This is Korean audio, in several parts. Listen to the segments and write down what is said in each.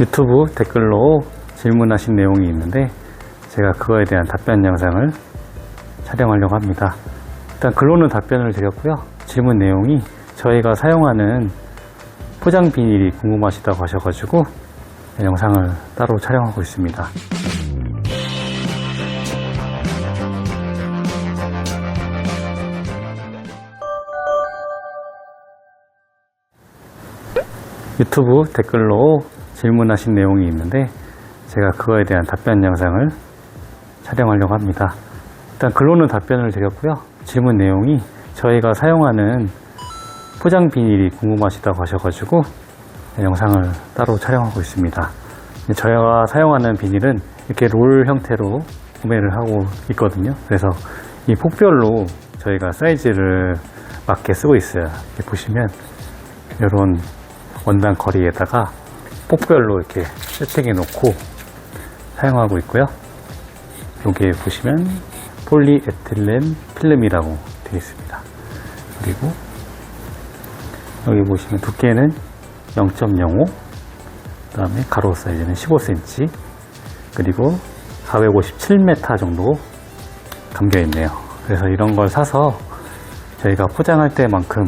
유튜브 댓글로 질문하신 내용이 있는데 제가 그거에 대한 답변 영상을 촬영하려고 합니다. 일단 글로는 답변을 드렸고요. 질문 내용이 저희가 사용하는 포장 비닐이 궁금하시다고 하셔가지고 영상을 따로 촬영하고 있습니다. 유튜브 댓글로 질문하신 내용이 있는데 제가 그거에 대한 답변 영상을 촬영하려고 합니다. 일단 글로는 답변을 드렸고요. 질문 내용이 저희가 사용하는 포장 비닐이 궁금하시다고 하셔가지고 영상을 따로 촬영하고 있습니다. 저희가 사용하는 비닐은 이렇게 롤 형태로 구매를 하고 있거든요. 그래서 이 폭별로 저희가 사이즈를 맞게 쓰고 있어요. 보시면 이런 원단 거리에다가 폭별로 이렇게 세팅해 놓고 사용하고 있고요. 여기에 보시면 폴리에틸렌 필름이라고 되어 있습니다. 그리고 여기 보시면 두께는 0.05, 그 다음에 가로 사이즈는 15cm, 그리고 457m 정도 감겨 있네요. 그래서 이런 걸 사서 저희가 포장할 때만큼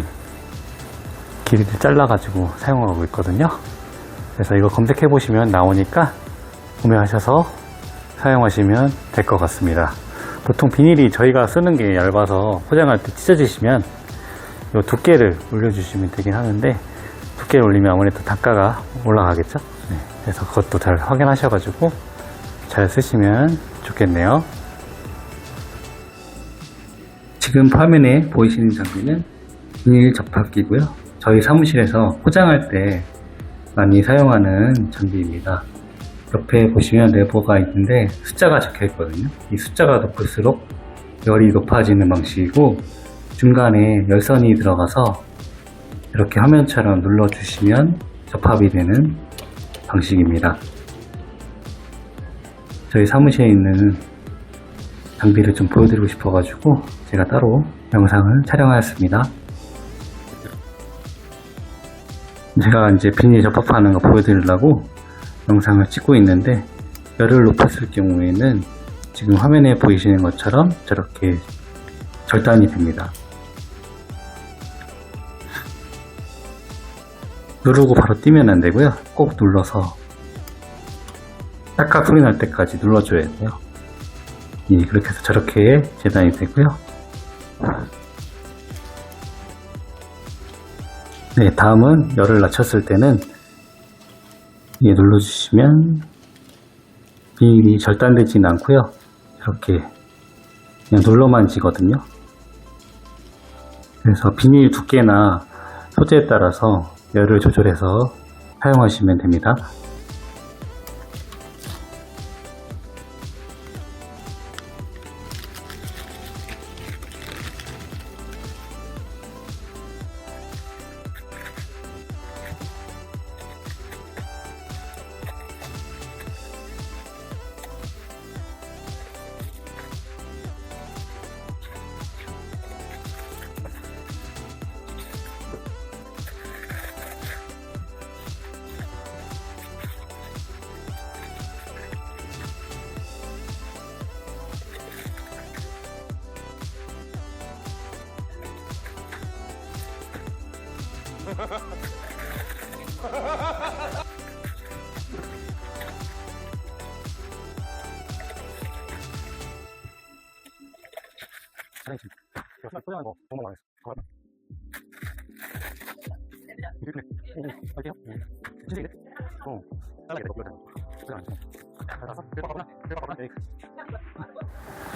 길이를 잘라가지고 사용하고 있거든요. 그래서 이거 검색해 보시면 나오니까 구매하셔서 사용하시면 될 것 같습니다. 보통 비닐이 저희가 쓰는 게 얇아서 포장할 때 찢어지시면 이 두께를 올려주시면 되긴 하는데 두께를 올리면 아무래도 단가가 올라가겠죠. 네, 그래서 그것도 잘 확인하셔가지고 잘 쓰시면 좋겠네요. 지금 화면에 보이시는 장비는 비닐 접합기고요. 저희 사무실에서 포장할 때 많이 사용하는 장비입니다. 옆에 보시면 레버가 있는데 숫자가 적혀 있거든요. 이 숫자가 높을수록 열이 높아지는 방식이고 중간에 열선이 들어가서 이렇게 화면처럼 눌러주시면 접합이 되는 방식입니다. 저희 사무실에 있는 장비를 좀 보여드리고 싶어가지고 제가 따로 영상을 촬영하였습니다. 제가 이제 비닐 접합하는 거 보여드리려고 영상을 찍고 있는데 열을 높였을 경우에는 지금 화면에 보이시는 것처럼 저렇게 절단이 됩니다. 누르고 바로 뛰면 안 되고요. 꼭 눌러서 딱딱 소리 날 때까지 눌러줘야 돼요. 예, 그렇게 해서 저렇게 재단이 되고요. 네, 다음은 열을 낮췄을 때는 예, 눌러주시면 비닐이 절단되지는 않고요. 이렇게 그냥 눌러만 지거든요. 그래서 비닐 두께나 소재에 따라서 열을 조절해서 사용하시면 됩니다.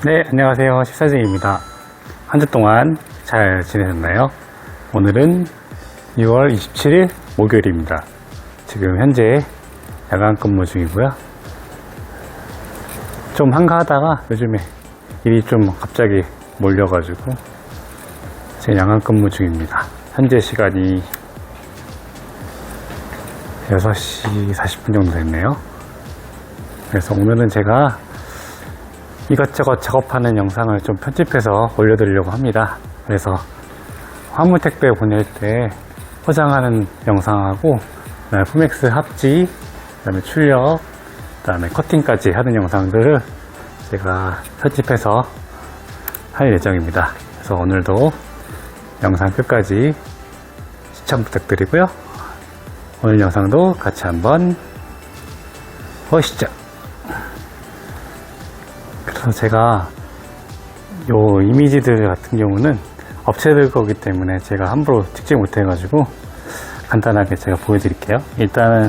네, 안녕하세요. 식사진입니다. 한 주 동안 잘 지내셨나요? 오늘은 6월 27일 목요일입니다. 지금 현재 야간 근무 중이고요. 좀 한가하다가 요즘에 일이 좀 갑자기 몰려가지고 제 야간 근무 중입니다. 현재 시간이 6시 40분 정도 됐네요. 그래서 오늘은 제가 이것저것 작업하는 영상을 좀 편집해서 올려드리려고 합니다. 그래서 화물 택배 보낼 때 포장하는 영상하고 그다음에 포맥스 합지 그다음에 출력, 그다음에 커팅까지 하는 영상들을 제가 편집해서 할 예정입니다. 그래서 오늘도 영상 끝까지 시청 부탁드리고요. 오늘 영상도 같이 한번 보시죠. 그래서 제가 요 이미지들 같은 경우는 업체들 거기 때문에 제가 함부로 찍지 못해가지고 간단하게 제가 보여드릴게요. 일단은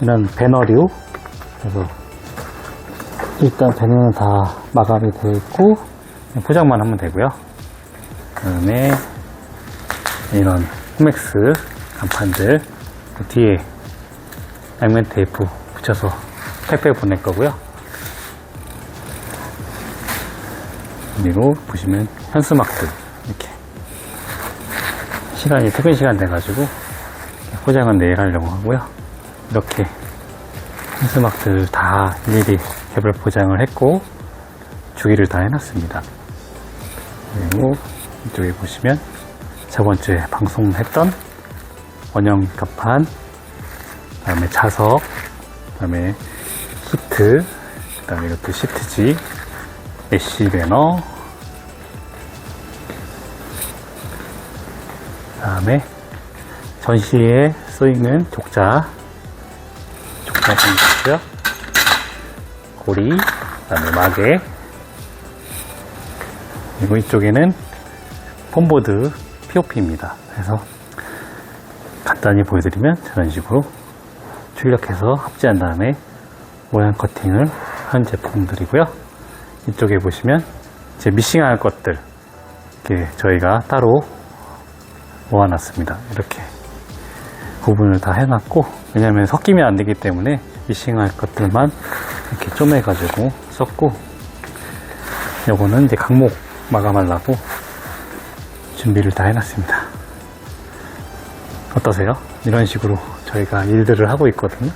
이런 배너류 그래서 일단 배너는 다 마감이 되어 있고 포장만 하면 되고요. 그다음에 이런 홈엑스 간판들 그 뒤에 양면 테이프 붙여서 택배 보낼 거고요. 그리고 보시면 현수막들 이렇게 시간이 퇴근 시간 돼가지고 포장은 내일 하려고 하고요. 이렇게 현수막들 다 일일이 개별 포장을 했고 주기를 다 해놨습니다. 그리고 이쪽에 보시면 저번 주에 방송했던 원형 갑판, 그다음에 자석, 그다음에 히트, 그다음에 이것도 시트지, 메시 배너, 그 다음에 전시에 쓰이는 족자, 족자 생겼고요. 고리, 그 다음에 마개, 그리고 이쪽에는 폼보드 POP입니다. 그래서 간단히 보여드리면 저런 식으로 출력해서 합체한 다음에 모양 커팅을 한 제품들이고요. 이쪽에 보시면 이제 미싱할 것들 이렇게 저희가 따로 모아놨습니다. 이렇게 구분을 다 해놨고 왜냐하면 섞이면 안 되기 때문에 미싱할 것들만 이렇게 쪼매가지고 썼고 요거는 이제 강목 마감하려고 준비를 다 해놨습니다. 어떠세요? 이런 식으로 저희가 일들을 하고 있거든요.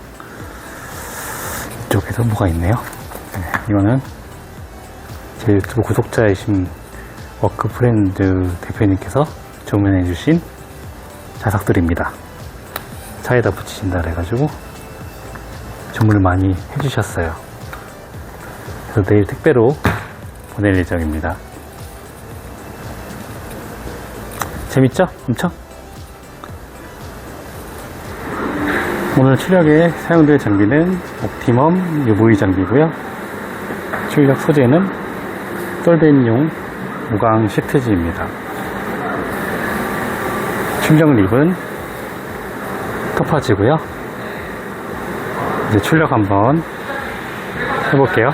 이쪽에도 뭐가 있네요. 네, 이거는 제 유튜브 구독자이신 워크 프렌드 대표님께서 주문해 주신 자석들입니다. 차에다 붙이신다 그래가지고 주문을 많이 해주셨어요. 그래서 내일 택배로 보낼 예정입니다. 재밌죠? 엄청? 오늘 출력에 사용될 장비는 옵티멈 UV 장비고요. 출력 소재는 솔벤용 무광 시트지입니다. 충격 립은 토파지고요. 이제 출력 한번 해볼게요.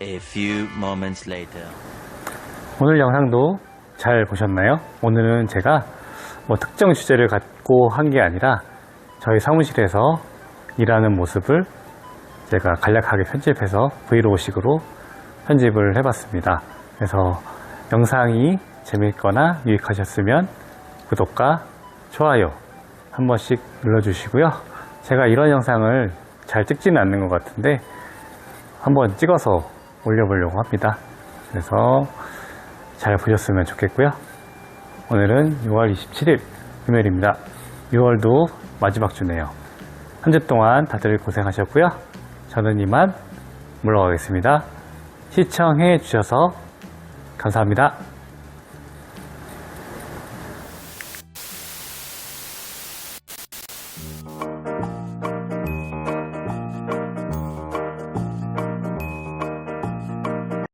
A few moments later. 오늘 영상도 잘 보셨나요? 오늘은 제가 뭐 특정 주제를 갖고 한 게 아니라 저희 사무실에서 일하는 모습을 제가 간략하게 편집해서 브이로그식으로 편집을 해봤습니다. 그래서 영상이 재밌거나 유익하셨으면 구독과 좋아요 한 번씩 눌러주시고요. 제가 이런 영상을 잘 찍지는 않는 것 같은데 한번 찍어서 올려보려고 합니다. 그래서 잘 보셨으면 좋겠고요. 오늘은 6월 27일 금요일입니다. 6월도 마지막 주네요. 한 주 동안 다들 고생하셨고요. 저는 이만 물러가겠습니다. 시청해 주셔서 감사합니다.